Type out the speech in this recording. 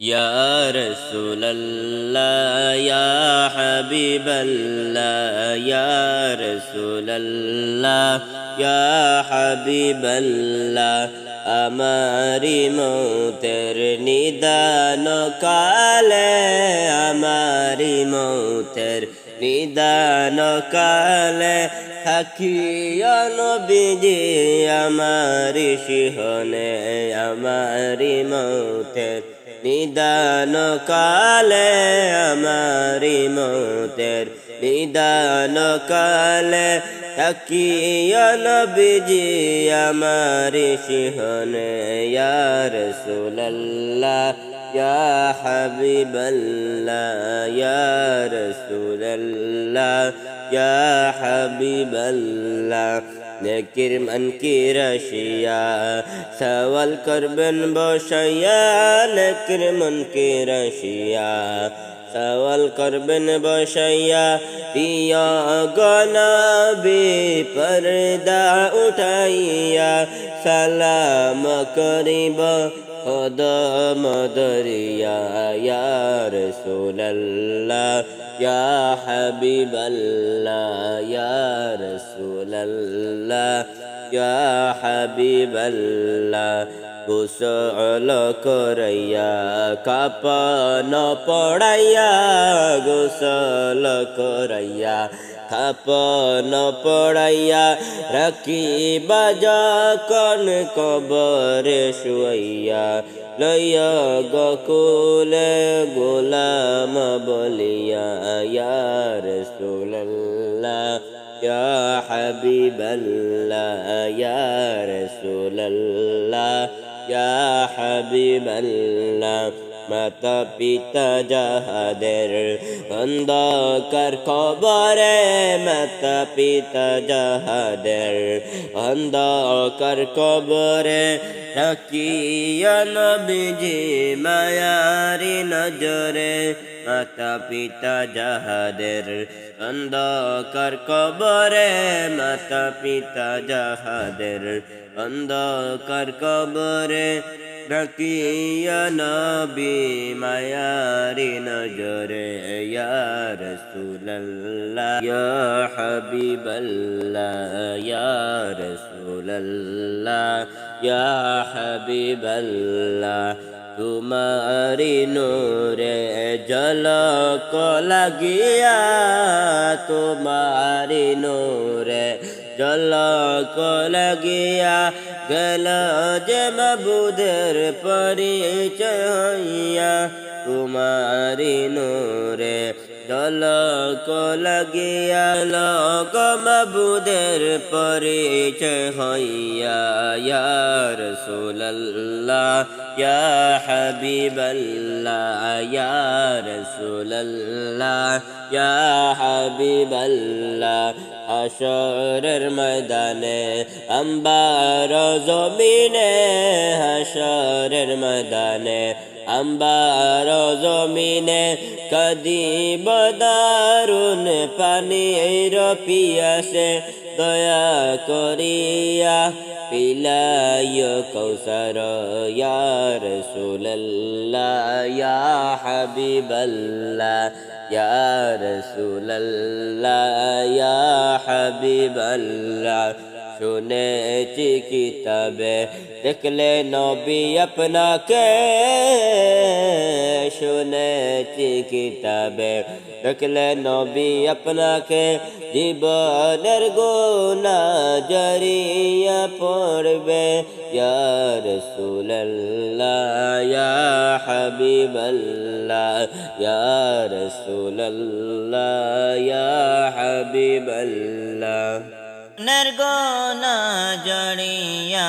يا رسول الله يا حبيب الله يا رسول الله يا حبيب الله আমারি মৌতের নিদান কালে আমারি মৌতের নিদান কালে থাকিয়া নবীজি আমারি সিহনে আমারি মৌতের নিদান কালে আমারি মৌতের নিদান কালে তাকিয়া নবীজি আমারি সিহনে, ইয়া রাসূলুল্লাহ, ইয়া হাবিবাল্লাহ, ইয়া يا حبيب الله nekir mankir aşiya Seval karbin boşaya Nekir mankir aşiya Seval karbin boşaya Diya gana bi parda utaiya Salam kariba قدم دريا يا رسول الله يا حبيب الله يا رسول الله يا حبيب الله. গোসল করাইয়া, কাপন পড়াইয়া, গোসল করাইয়া খাপন পড়াইয়া রাখি কন কবরে শুয়াইয়া, লইয়া গকুলে গোলাম বলিয়া, ইয়া রাসূলুল্লাহ, ইয়া হাবিবাল্লাহ, ইয়া রাসূলুল্লাহ। ইয়া হাবিবাল্লাহ মাতা পিতা যাহাদের অন্ধকার কবরে মাতা পিতা যাহাদের অন্ধকার কবরে থাকিয়া নবীজি মায়ারি নজরে মাতা পিতা যাহাদের অন্ধকার কবরে মাতা পিতা যাহাদের অন্ধকার কবরে রাখিয়া নবী মায়ারি নজরে ইয়া রাসূলুল্লাহ ইয়া হাবিবাল্লাহ ইয়া রাসূলুল্লাহ ইয়া হাবিবাল্লাহ তোমারি নূরে জলক লাগিয়া, তোমারি নূরে জলক লাগিয়া গেল যে মবুদের পরিচয় হইয়া, তোমারি নূরে জলক লাগিয়া লক মবুদের পরিচয় হইয়া ইয়া রাসূলুল্লাহ ইয়া ইয়া হাবিবাল্লাহ হাসরের ময়দানে আম্বার জমিনে হাসরের ময়দানে আম্বার জমিনে কদি দারুণ পানির পিয়াসে দয়া করিয়া পিলায় কৌসর ইয়া রাসূলুল্লাহ ইয়া হাবিবাল্লাহ ইয়া রাসূলুল্লাহ ইয়া হাবিবাল্লাহ শুনেছি কিতাবে দেখলে নবী আপনাকে শুনেছি কিতাবে দেখলে নবী আপনাকে জীবনের গোনা জরিয়া পড়বে ইয়া রাসূলুল্লাহ ইয়া হাবিবাল্লাহ ইয়া রাসূলুল্লাহ ইয়া হাবিবাল্লাহ নরগোনা জড়িয়া